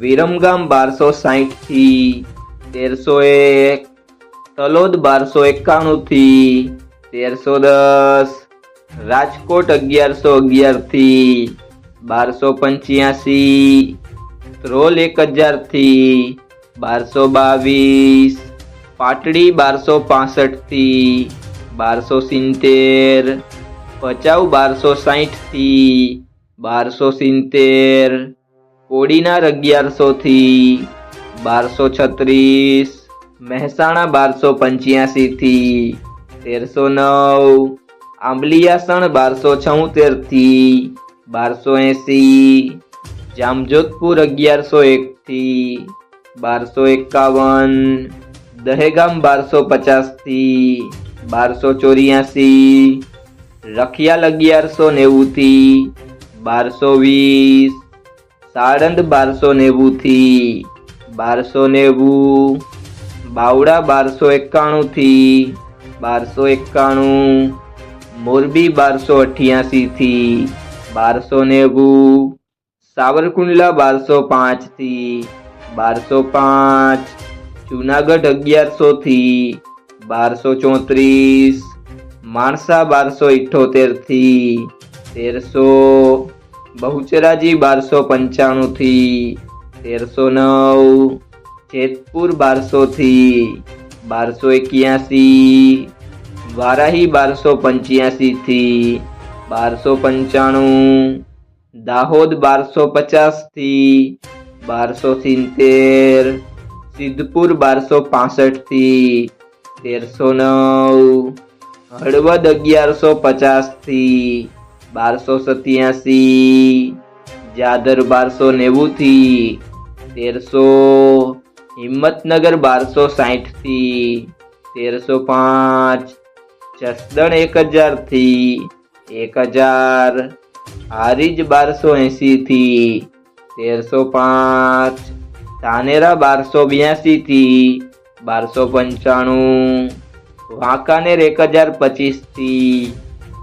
વિરમગામ બારસો સાહીઠથી તેરસો એક, તલોદ બારસો એકાણું થી તેરસો દસ, રાજકોટ અગિયારસો અગિયારથી બારસો પંચ્યાસી ત્રોલ એક હજારથી બારસો બાવીસ, પાટડી બારસો પાસઠથી બારસો સિત્તેર, ભચાઉ બારસો સાહીઠથી બારસો સિત્તેર કોડીનાર અગિયારસો થી બારસો છત્રીસ, મહેસાણા બારસો પંચ્યાસી થી તેરસો નવ, આંબલિયાસણ બારસો છોતેરથી બારસો એંસી, જામજોધપુર અગિયારસો એક થી બારસો એકાવન, દહેગામ બારસો પચાસથી બારસો ચોર્યાસી, રખિયાલ અગિયારસો નેવું થી બારસો વીસ સાળંદ બારસો નેવું થી બારસો નેવું બાવડા બારસો એકાણું થી બારસો એકાણું, મોરબી બારસો અઠ્યાસી થી બારસો નેવું, સાવરકુંડલા બારસો પાંચથી બારસો પાંચ, જુનાગઢ અગિયારસો થી બારસો ચોત્રીસ, માણસા બારસો ઇઠ્ઠોતેરથી તેરસો બહુચરાજી બારસો પંચાણું થી તેરસો નવ, જેતપુર બારસો થી બારસો એક્યાસી, વારાહી બારસો પંચ્યાસી થી બારસો પંચાણું, દાહોદ બારસો પચાસથી બારસો સિત્તેર, સિદ્ધપુર બારસો પાસઠથી તેરસો નવ, હળવદ અગિયારસો પચાસથી બારસો સત્યાસી, જાદર બારસો નેવુંથી, તેરસો, હિંમતનગર બારસો સાઠથી, તેરસો પાંચ, જસદણ એક હજારથી, એક હજાર, હારીજ બારસો એંસીથી તેરસો પાંચ, ધાનેરા બારસો બ્યાસીથી બારસો પંચાણું, વાંકાનેર એક હજાર પચીસથી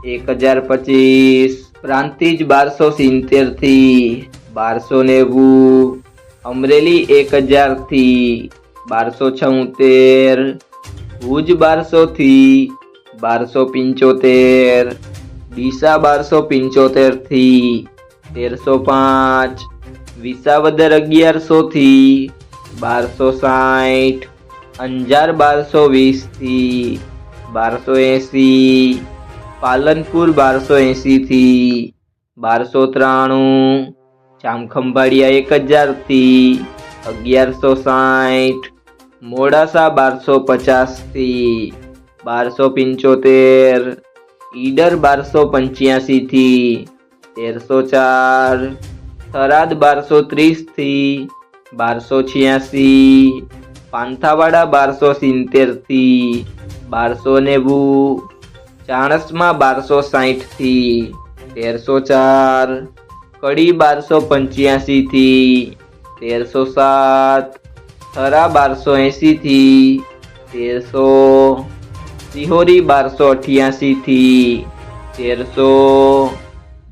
એક હજાર પચીસ પ્રાંતિજ બારસો સિત્તેરથી બારસો નેવું અમરેલી એક હજારથી બારસો છોતેર ભુજ બારસો થી બારસો પંચોતેર ડીસા બારસો પંચોતેરથી તેરસો પાંચ વિસાવદર અગિયારસો થી બારસો સાઠ અંજાર બારસો વીસથી બારસો એંસી પાલનપુર બારસો એંસી થી બારસો ત્રાણું, જામખંભાળિયા એક હજારથી અગિયારસો સાઠ, મોડાસા બારસો પચાસથી બારસો પંચોતેર, ઈડર બારસો પંચ્યાસી થી તેરસો ચાર, થરાદ બારસો ત્રીસથી બારસો છ્યાસી, પાંથાવાડા બારસો સિત્તેરથી બારસો નેવું ચાણસમાં બારસો સાઠથી તેરસો ચાર કડી બારસો પંચ્યાસી થી તેરસો સાત થરા બારસો એંસી થી તેરસો સિહોરી બારસો અઠ્યાસી થી તેરસો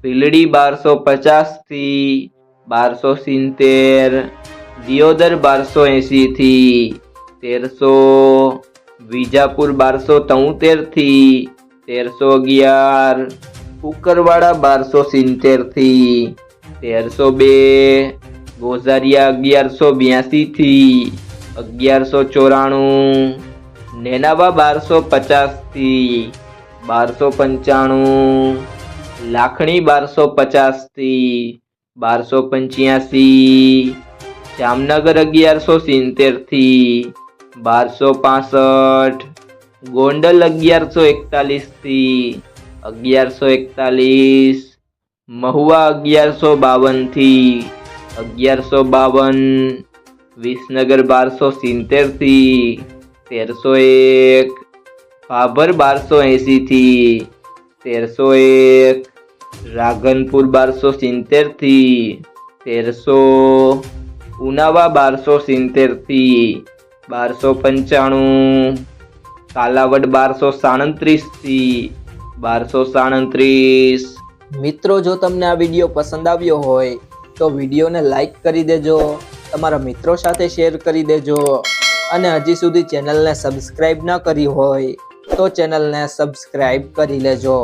ભીલડી બારસો પચાસથી બારસો સિત્તેર દિયોદર બારસો એંસી થી તેરસો વિજાપુર બારસો તોતેરથી તેરસો અગિયાર. કુકરવાડા બારસો સિત્તેરથી. તેરસો બે. ગોઝારિયા અગિયારસો બ્યાસી થી. અગિયારસો ચોરાણું. નેનાવા બારસો પચાસથી. બારસો પંચાણું. લાખણી બારસો પચાસથી. બારસો પંચ્યાસી. જામનગર અગિયારસો સિત્તેરથી. બારસો પાસઠ. ગોંડલ અગિયારસો એકતાલીસથી અગિયારસો એકતાલીસ, મહુવા અગિયારસો બાવનથી અગિયારસો બાવન, વિસનગર બારસો સિત્તેરથી તેરસો એક, ભાભર બારસો એંસી થી તેરસો એક રાગનપુર બારસો સિત્તેરથી તેરસો, ઉનાવા બારસો સિત્તેરથી બારસો પંચાણું કાલાવડ બારસો સાડત્રીસથી બારસો સાડત્રીસ. મિત્રો, જો તમને આ વીડિયો પસંદ આવ્યો હોય, તો વિડીયોને લાઈક કરી દેજો, તમારા મિત્રો સાથે શેર કરી દેજો, અને હજી સુધી ચેનલને સબસ્ક્રાઈબ ન કરી હોય, તો ચેનલને સબસ્ક્રાઈબ કરી લેજો.